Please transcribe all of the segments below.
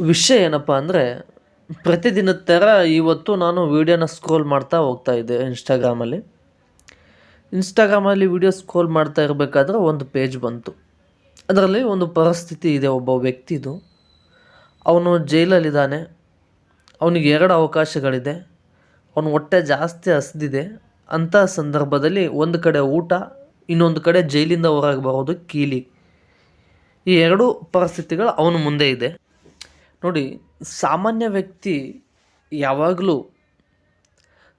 ವಿಷಯ ಏನಪ್ಪ ಅಂದರೆ, ಪ್ರತಿದಿನದ ಥರ ಇವತ್ತು ನಾನು ವೀಡಿಯೋನ ಸ್ಕ್ರೋಲ್ ಮಾಡ್ತಾ ಹೋಗ್ತಾ ಇದ್ದೆ ಇನ್ಸ್ಟಾಗ್ರಾಮಲ್ಲಿ ಇನ್ಸ್ಟಾಗ್ರಾಮಲ್ಲಿ ವೀಡಿಯೋ ಸ್ಕ್ರೋಲ್ ಮಾಡ್ತಾ ಇರಬೇಕಾದ್ರೆ ಒಂದು ಪೇಜ್ ಬಂತು. ಅದರಲ್ಲಿ ಒಂದು ಪರಿಸ್ಥಿತಿ ಇದೆ, ಒಬ್ಬ ವ್ಯಕ್ತಿದು. ಅವನು ಜೈಲಲ್ಲಿದ್ದಾನೆ. ಅವನಿಗೆ ಎರಡು ಅವಕಾಶಗಳಿದೆ. ಅವನು ಹೊಟ್ಟೆ ಜಾಸ್ತಿ ಹಸ್ದಿದೆ. ಅಂಥ ಸಂದರ್ಭದಲ್ಲಿ ಒಂದು ಕಡೆ ಊಟ, ಇನ್ನೊಂದು ಕಡೆ ಜೈಲಿಂದ ಹೊರಗೆ ಬರೋದು ಕೀಲಿ. ಈ ಎರಡೂ ಪರಿಸ್ಥಿತಿಗಳು ಅವನ ಮುಂದೆ ಇದೆ. ನೋಡಿ, ಸಾಮಾನ್ಯ ವ್ಯಕ್ತಿ ಯಾವಾಗಲೂ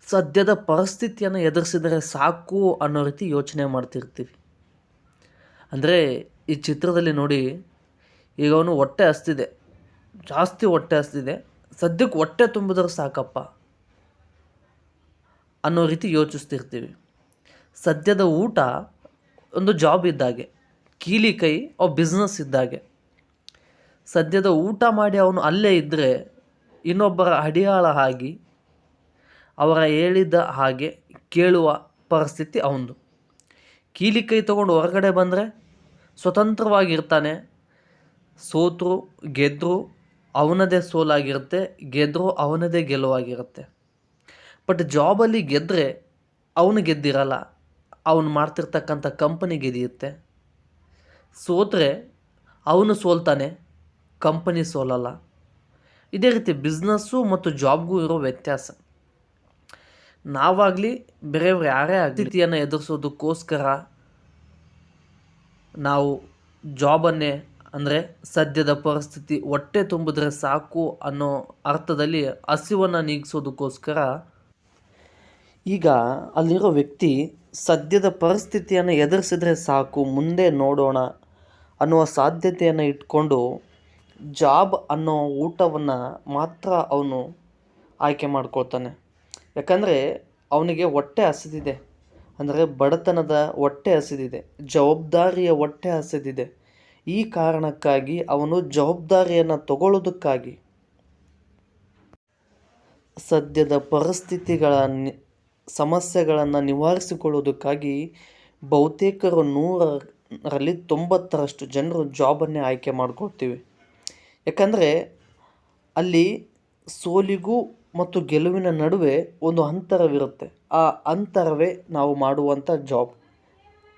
ಸದ್ಯದ ಪರಿಸ್ಥಿತಿಯನ್ನು ಎದುರಿಸಿದರೆ ಸಾಕು ಅನ್ನೋ ರೀತಿ ಯೋಚನೆ ಮಾಡ್ತಿರ್ತೀವಿ. ಅಂದರೆ ಈ ಚಿತ್ರದಲ್ಲಿ ನೋಡಿ, ಈಗ ಅವನು ಹೊಟ್ಟೆ ಹಸ್ತಿದೆ. ಜಾಸ್ತಿ ಹೊಟ್ಟೆ ಹಸ್ತಿದೆ. ಸದ್ಯಕ್ಕೆ ಹೊಟ್ಟೆ ತುಂಬಿದ್ರೆ ಸಾಕಪ್ಪ ಅನ್ನೋ ರೀತಿ ಯೋಚಿಸ್ತಿರ್ತೀವಿ. ಸದ್ಯದ ಊಟ ಒಂದು ಜಾಬ್ ಇದ್ದಾಗೆ ಕೀಲಿ ಕೈ ಅವ ಬಿಸ್ನೆಸ್ ಇದ್ದಾಗೆ ಸದ್ಯದ ಊಟ ಮಾಡಿ ಅವನು ಅಲ್ಲೇ ಇದ್ದರೆ ಇನ್ನೊಬ್ಬರ ಅಡಿಯಾಳ ಆಗಿ ಅವರ ಹೇಳಿದ ಹಾಗೆ ಕೇಳುವ ಪರಿಸ್ಥಿತಿ ಅವನದು ಕೀಲಿ ಕೈ ತೊಗೊಂಡು ಹೊರಗಡೆ ಬಂದರೆ ಸ್ವತಂತ್ರವಾಗಿರ್ತಾನೆ. ಸೋತರು ಗೆದ್ದರು ಅವನದೇ ಸೋಲಾಗಿರುತ್ತೆ ಗೆದ್ದರು ಅವನದೇ ಗೆಲುವಾಗಿರುತ್ತೆ. ಬಟ್ ಜಾಬಲ್ಲಿ ಗೆದ್ದರೆ ಅವನು ಗೆದ್ದಿರಲ್ಲ, ಅವನು ಮಾಡ್ತಿರ್ತಕ್ಕಂಥ ಕಂಪನಿ ಗೆದಿಯುತ್ತೆ. ಸೋತರೆ ಅವನು ಸೋಲ್ತಾನೆ. ಕಂಪನಿ ಸೋಲಲ್ಲ. ಇದೇ ರೀತಿ ಬಿಸ್ನೆಸ್ಸು ಮತ್ತು ಜಾಬ್ಗೂ ಇರೋ ವ್ಯತ್ಯಾಸ. ನಾವಾಗಲಿ ಬೇರೆಯವ್ರು ಯಾರೇ ಅತಿಥಿಯನ್ನು ಎದುರಿಸೋದಕ್ಕೋಸ್ಕರ ನಾವು ಜಾಬನ್ನೇ ಅಂದರೆ ಸದ್ಯದ ಪರಿಸ್ಥಿತಿ ಹೊಟ್ಟೆ ತುಂಬಿದ್ರೆ ಸಾಕು ಅನ್ನೋ ಅರ್ಥದಲ್ಲಿ ಹಸಿವನ್ನು ನೀಗಿಸೋದಕ್ಕೋಸ್ಕರ ಈಗ ಅಲ್ಲಿರೋ ವ್ಯಕ್ತಿ ಸದ್ಯದ ಪರಿಸ್ಥಿತಿಯನ್ನು ಎದುರಿಸಿದ್ರೆ ಸಾಕು, ಮುಂದೆ ನೋಡೋಣ ಅನ್ನುವ ಸಾಧ್ಯತೆಯನ್ನು ಇಟ್ಕೊಂಡು ಜಾಬ್ ಅನ್ನೋ ಊಟವನ್ನು ಮಾತ್ರ ಅವನು ಆಯ್ಕೆ ಮಾಡ್ಕೊಳ್ತಾನೆ. ಯಾಕಂದರೆ ಅವನಿಗೆ ಹೊಟ್ಟೆ ಹಸಿದಿದೆ. ಅಂದರೆ ಬಡತನದ ಹೊಟ್ಟೆ ಹಸಿದಿದೆ. ಜವಾಬ್ದಾರಿಯ ಹೊಟ್ಟೆ ಹಸಿದಿದೆ. ಈ ಕಾರಣಕ್ಕಾಗಿ ಅವನು ಜವಾಬ್ದಾರಿಯನ್ನು ತಗೊಳ್ಳೋದಕ್ಕಾಗಿ ಸದ್ಯದ ಪರಿಸ್ಥಿತಿಗಳ ನಿ, ಸಮಸ್ಯೆಗಳನ್ನು ನಿವಾರಿಸಿಕೊಳ್ಳೋದಕ್ಕಾಗಿ ಬಹುತೇಕರು ನೂರರಲ್ಲಿ ತೊಂಬತ್ತರಷ್ಟು ಜನರು ಜಾಬನ್ನೇ ಆಯ್ಕೆ ಮಾಡ್ಕೊಳ್ತೀವಿ. ಯಾಕಂದರೆ ಅಲ್ಲಿ ಸೋಲಿಗೂ ಮತ್ತು ಗೆಲುವಿನ ನಡುವೆ ಒಂದು ಅಂತರವಿರುತ್ತೆ. ಆ ಅಂತರವೇ ನಾವು ಮಾಡುವಂಥ ಜಾಬ್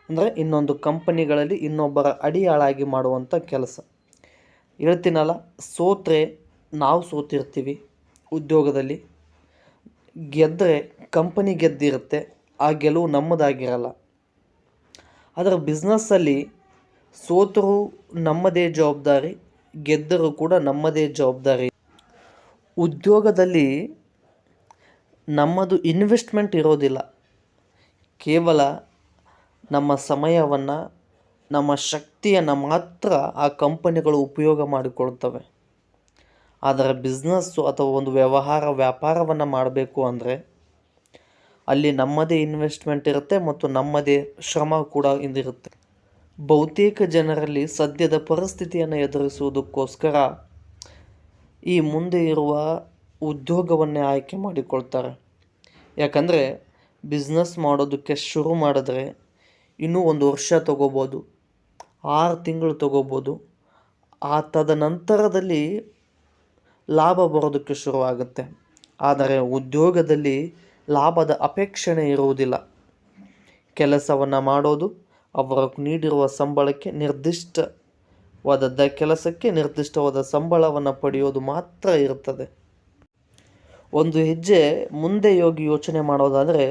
ಅಂದರೆ ಇನ್ನೊಂದು ಕಂಪನಿಗಳಲ್ಲಿ ಇನ್ನೊಬ್ಬರ ಅಡಿಯಾಳಾಗಿ ಮಾಡುವಂಥ ಕೆಲಸ. ಹೇಳ್ತೀನಲ್ಲ, ಸೋತ್ರೆ ನಾವು ಸೋತಿರ್ತೀವಿ ಉದ್ಯೋಗದಲ್ಲಿ. ಗೆದ್ದರೆ ಕಂಪನಿ ಗೆದ್ದಿರುತ್ತೆ, ಆ ಗೆಲುವು ನಮ್ಮದಾಗಿರಲ್ಲ. ಅದರ ಬಿಸ್ನೆಸ್ಸಲ್ಲಿ ಸೋತರೂ ನಮ್ಮದೇ ಜವಾಬ್ದಾರಿ ಗೆದ್ದರೂ ಕೂಡ ನಮ್ಮದೇ ಜವಾಬ್ದಾರಿ. ಉದ್ಯೋಗದಲ್ಲಿ ನಮ್ಮದು ಇನ್ವೆಸ್ಟ್ಮೆಂಟ್ ಇರೋದಿಲ್ಲ. ಕೇವಲ ನಮ್ಮ ಸಮಯವನ್ನು, ನಮ್ಮ ಶಕ್ತಿಯನ್ನು ಮಾತ್ರ ಆ ಕಂಪನಿಗಳು ಉಪಯೋಗ ಮಾಡಿಕೊಳ್ತವೆ. ಆದರೆ ಬಿಸ್ನೆಸ್ಸು ಅಥವಾ ಒಂದು ವ್ಯವಹಾರ ವ್ಯಾಪಾರವನ್ನು ಮಾಡಬೇಕು ಅಂದರೆ ಅಲ್ಲಿ ನಮ್ಮದೇ ಇನ್ವೆಸ್ಟ್ಮೆಂಟ್ ಇರುತ್ತೆ ಮತ್ತು ನಮ್ಮದೇ ಶ್ರಮ ಕೂಡ ಇಂದಿರುತ್ತೆ. ಬಹುತೇಕ ಜನರಲ್ಲಿ ಸದ್ಯದ ಪರಿಸ್ಥಿತಿಯನ್ನು ಎದುರಿಸುವುದಕ್ಕೋಸ್ಕರ ಈ ಮುಂದೆ ಇರುವ ಉದ್ಯೋಗವನ್ನೇ ಆಯ್ಕೆ ಮಾಡಿಕೊಳ್ತಾರೆ. ಯಾಕಂದರೆ ಬಿಸ್ನೆಸ್ ಮಾಡೋದಕ್ಕೆ ಶುರು ಮಾಡಿದ್ರೆ ಇನ್ನೂ ಒಂದು ವರ್ಷ ತಗೋಬೋದು, ಆರು ತಿಂಗಳು ತಗೋಬೋದು. ಆ ತದನಂತರದಲ್ಲಿ ಲಾಭ ಬರೋದಕ್ಕೆ ಶುರುವಾಗುತ್ತೆ. ಆದರೆ ಉದ್ಯೋಗದಲ್ಲಿ ಲಾಭದ ಅಪೇಕ್ಷಣೆ ಇರುವುದಿಲ್ಲ. ಕೆಲಸವನ್ನು ಮಾಡೋದು ಅವರು ನೀಡಿರುವ ಸಂಬಳಕ್ಕೆ ನಿರ್ದಿಷ್ಟವಾದ ದ ಕೆಲಸಕ್ಕೆ ನಿರ್ದಿಷ್ಟವಾದ ಸಂಬಳವನ್ನು ಪಡೆಯೋದು ಮಾತ್ರ ಇರುತ್ತದೆ. ಒಂದು ಹೆಜ್ಜೆ ಮುಂದೆ ಹೋಗಿ ಯೋಚನೆ ಮಾಡೋದಾದರೆ,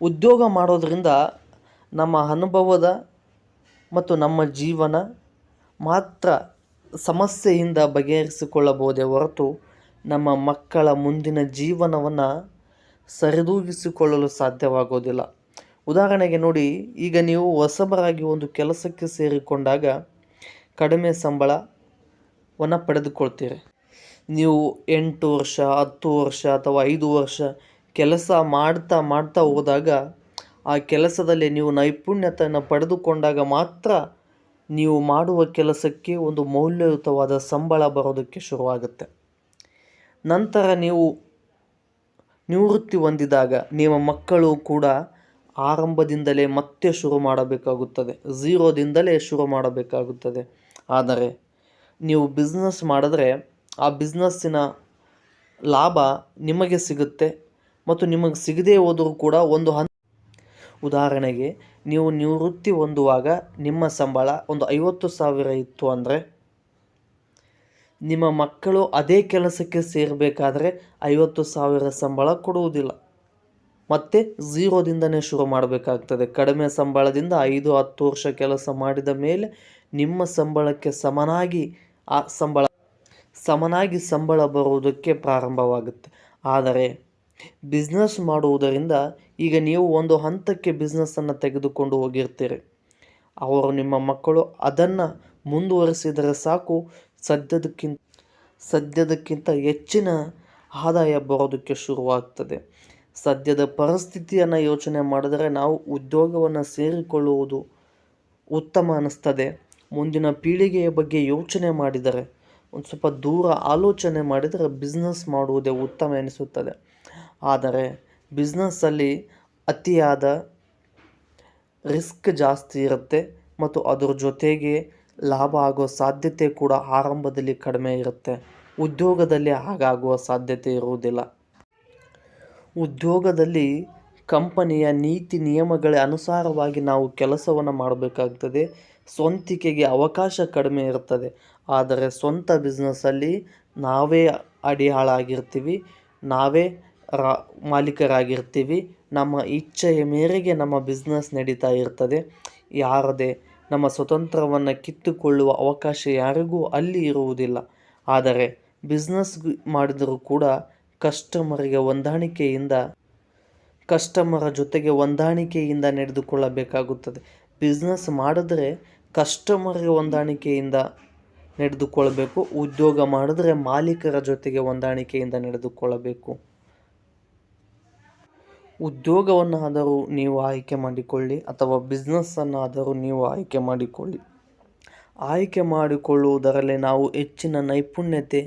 ಉದ್ಯೋಗ ಮಾಡೋದರಿಂದ ನಮ್ಮ ಅನುಭವದ ಮತ್ತು ನಮ್ಮ ಜೀವನ ಮಾತ್ರ ಸಮಸ್ಯೆಯಿಂದ ಬಗೆಹರಿಸಿಕೊಳ್ಳಬಹುದೇ ಹೊರತು ನಮ್ಮ ಮಕ್ಕಳ ಮುಂದಿನ ಜೀವನವನ್ನು ಸರಿದೂಗಿಸಿಕೊಳ್ಳಲು ಸಾಧ್ಯವಾಗೋದಿಲ್ಲ. ಉದಾಹರಣೆಗೆ ನೋಡಿ, ಈಗ ನೀವು ಹೊಸಬರಾಗಿ ಒಂದು ಕೆಲಸಕ್ಕೆ ಸೇರಿಕೊಂಡಾಗ ಕಡಿಮೆ ಸಂಬಳವನ್ನು ಪಡೆದುಕೊಳ್ತೀರಿ. ನೀವು ಎಂಟು ವರ್ಷ, ಹತ್ತು ವರ್ಷ ಅಥವಾ ಐದು ವರ್ಷ ಕೆಲಸ ಮಾಡ್ತಾ ಮಾಡ್ತಾ ಹೋದಾಗ ಆ ಕೆಲಸದಲ್ಲಿ ನೀವು ನೈಪುಣ್ಯತೆಯನ್ನು ಪಡೆದುಕೊಂಡಾಗ ಮಾತ್ರ ನೀವು ಮಾಡುವ ಕೆಲಸಕ್ಕೆ ಒಂದು ಮೌಲ್ಯಯುತವಾದ ಸಂಬಳ ಬರೋದಕ್ಕೆ ಶುರುವಾಗುತ್ತೆ. ನಂತರ ನೀವು ನಿವೃತ್ತಿ ಹೊಂದಿದಾಗ ನಿಮ್ಮ ಮಕ್ಕಳು ಕೂಡ ಆರಂಭದಿಂದಲೇ ಮತ್ತೆ ಶುರು ಮಾಡಬೇಕಾಗುತ್ತದೆ. ಝೀರೋದಿಂದಲೇ ಶುರು ಮಾಡಬೇಕಾಗುತ್ತದೆ. ಆದರೆ, ನೀವು ಬಿಸ್ನೆಸ್ ಮಾಡಿದ್ರೆ ಆ ಬಿಸ್ನೆಸ್ಸಿನ ಲಾಭ ನಿಮಗೆ ಸಿಗುತ್ತೆ ಮತ್ತು ನಿಮಗೆ ಸಿಗದೇ ಹೋದರೂ ಕೂಡ ಒಂದು ಹಂತ ಉದಾಹರಣೆಗೆ, ನೀವು ನಿವೃತ್ತಿ ಹೊಂದುವಾಗ ನಿಮ್ಮ ಸಂಬಳ ಒಂದು ಐವತ್ತು ಸಾವಿರ ಇತ್ತು ಅಂದರೆ, ನಿಮ್ಮ ಮಕ್ಕಳು ಅದೇ ಕೆಲಸಕ್ಕೆ ಸೇರಬೇಕಾದ್ರೆ ಐವತ್ತು ಸಾವಿರ ಸಂಬಳ ಕೊಡುವುದಿಲ್ಲ. ಮತ್ತೆ ಝೀರೋದಿಂದನೇ ಶುರು ಮಾಡಬೇಕಾಗ್ತದೆ. ಕಡಿಮೆ ಸಂಬಳದಿಂದ ಐದು, ಹತ್ತು ವರ್ಷ ಕೆಲಸ ಮಾಡಿದ ಮೇಲೆ ನಿಮ್ಮ ಸಂಬಳಕ್ಕೆ ಸಮನಾಗಿ ಆ ಸಂಬಳ, ಸಮನಾಗಿ ಸಂಬಳ ಬರುವುದಕ್ಕೆ ಪ್ರಾರಂಭವಾಗುತ್ತೆ. ಆದರೆ ಬಿಸ್ನೆಸ್ ಮಾಡುವುದರಿಂದ ಈಗ ನೀವು ಒಂದು ಹಂತಕ್ಕೆ ಬಿಸ್ನೆಸ್ಸನ್ನು ತೆಗೆದುಕೊಂಡು ಹೋಗಿರ್ತೀರಿ. ಅವರು ನಿಮ್ಮ ಮಕ್ಕಳು ಅದನ್ನು ಮುಂದುವರಿಸಿದರೆ ಸಾಕು. ಸದ್ಯದಕ್ಕಿಂತ ಸದ್ಯದಕ್ಕಿಂತ ಹೆಚ್ಚಿನ ಆದಾಯ ಬರೋದಕ್ಕೆ ಶುರುವಾಗ್ತದೆ. ಸದ್ಯದ ಪರಿಸ್ಥಿತಿಯನ್ನು ಯೋಚನೆ ಮಾಡಿದರೆ ನಾವು ಉದ್ಯೋಗವನ್ನು ಸೇರಿಕೊಳ್ಳುವುದು ಉತ್ತಮ ಅನ್ನಿಸ್ತದೆ ಮುಂದಿನ ಪೀಳಿಗೆಯ ಬಗ್ಗೆ ಯೋಚನೆ ಮಾಡಿದರೆ, ಒಂದು ಸ್ವಲ್ಪ ದೂರ ಆಲೋಚನೆ ಮಾಡಿದರೆ ಬಿಸ್ನೆಸ್ ಮಾಡುವುದೇ ಉತ್ತಮ ಎನಿಸುತ್ತದೆ. ಆದರೆ ಬಿಸ್ನೆಸ್ಸಲ್ಲಿ ಅತಿಯಾದ ರಿಸ್ಕ್ ಜಾಸ್ತಿ ಇರುತ್ತೆ ಮತ್ತು ಅದರ ಜೊತೆಗೆ ಲಾಭ ಆಗೋ ಸಾಧ್ಯತೆ ಕೂಡ ಆರಂಭದಲ್ಲಿ ಕಡಿಮೆ ಇರುತ್ತೆ. ಉದ್ಯೋಗದಲ್ಲಿ ಹಾಗಾಗುವ ಸಾಧ್ಯತೆ ಇರುವುದಿಲ್ಲ. ಉದ್ಯೋಗದಲ್ಲಿ ಕಂಪನಿಯ ನೀತಿ ನಿಯಮಗಳ ಅನುಸಾರವಾಗಿ ನಾವು ಕೆಲಸವನ್ನು ಮಾಡಬೇಕಾಗ್ತದೆ. ಸ್ವಂತಿಕೆಗೆ ಅವಕಾಶ ಕಡಿಮೆ ಇರ್ತದೆ. ಆದರೆ ಸ್ವಂತ ಬಿಸ್ನೆಸ್ಸಲ್ಲಿ ನಾವೇ ಅಡಿಯಾಳಾಗಿರ್ತೀವಿ. ನಾವೇ ರಾ, ಮಾಲೀಕರಾಗಿರ್ತೀವಿ. ನಮ್ಮ ಇಚ್ಛೆಯ ಮೇರೆಗೆ ನಮ್ಮ ಬಿಸ್ನೆಸ್ ನಡೀತಾ ಇರ್ತದೆ. ಯಾರದೇ ನಮ್ಮ ಸ್ವತಂತ್ರವನ್ನು ಕಿತ್ತುಕೊಳ್ಳುವ ಅವಕಾಶ ಯಾರಿಗೂ ಅಲ್ಲಿ ಇರುವುದಿಲ್ಲ. ಆದರೆ ಬಿಸ್ನೆಸ್ ಮಾಡಿದರೂ ಕೂಡ ಕಸ್ಟಮರಿಗೆ ಹೊಂದಾಣಿಕೆಯಿಂದ, ಕಸ್ಟಮರ ಜೊತೆಗೆ ಹೊಂದಾಣಿಕೆಯಿಂದ ನಡೆದುಕೊಳ್ಳಬೇಕಾಗುತ್ತದೆ. ಬಿಸ್ನೆಸ್ ಮಾಡಿದ್ರೆ ಕಸ್ಟಮರ್ಗೆ ಹೊಂದಾಣಿಕೆಯಿಂದ ನಡೆದುಕೊಳ್ಳಬೇಕು ಉದ್ಯೋಗ ಮಾಡಿದ್ರೆ ಮಾಲೀಕರ ಜೊತೆಗೆ ಹೊಂದಾಣಿಕೆಯಿಂದ ನಡೆದುಕೊಳ್ಳಬೇಕು ಉದ್ಯೋಗವನ್ನಾದರೂ ನೀವು ಆಯ್ಕೆ ಮಾಡಿಕೊಳ್ಳಿ ಅಥವಾ ಬಿಸ್ನೆಸ್ಸನ್ನಾದರೂ ನೀವು ಆಯ್ಕೆ ಮಾಡಿಕೊಳ್ಳಿ. ಆಯ್ಕೆ ಮಾಡಿಕೊಳ್ಳುವುದರಲ್ಲಿ ನಾವು ಹೆಚ್ಚಿನ ನೈಪುಣ್ಯತೆ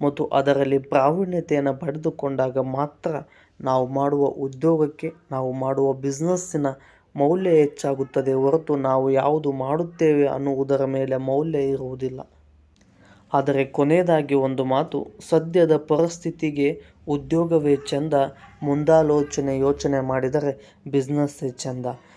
ಮತ್ತು ಅದರಲ್ಲಿ ಪ್ರಾವೀಣ್ಯತೆಯನ್ನು ಪಡೆದುಕೊಂಡಾಗ ಮಾತ್ರ ನಾವು ಮಾಡುವ ಉದ್ಯೋಗಕ್ಕೆ, ನಾವು ಮಾಡುವ ಬಿಸ್ನೆಸ್ಸಿನ ಮೌಲ್ಯ ಹೆಚ್ಚಾಗುತ್ತದೆ ಹೊರತು ನಾವು ಯಾವುದು ಮಾಡುತ್ತೇವೆ ಅನ್ನುವುದರ ಮೇಲೆ ಮೌಲ್ಯ ಇರುವುದಿಲ್ಲ. ಆದರೆ ಕೊನೆಯದಾಗಿ ಒಂದು ಮಾತು, ಸದ್ಯದ ಪರಿಸ್ಥಿತಿಗೆ ಉದ್ಯೋಗವೇ ಚೆಂದ, ಮುಂದಾಲೋಚನೆ ಯೋಚನೆ ಮಾಡಿದರೆ ಬಿಸ್ನೆಸ್ಸೇ ಚೆಂದ.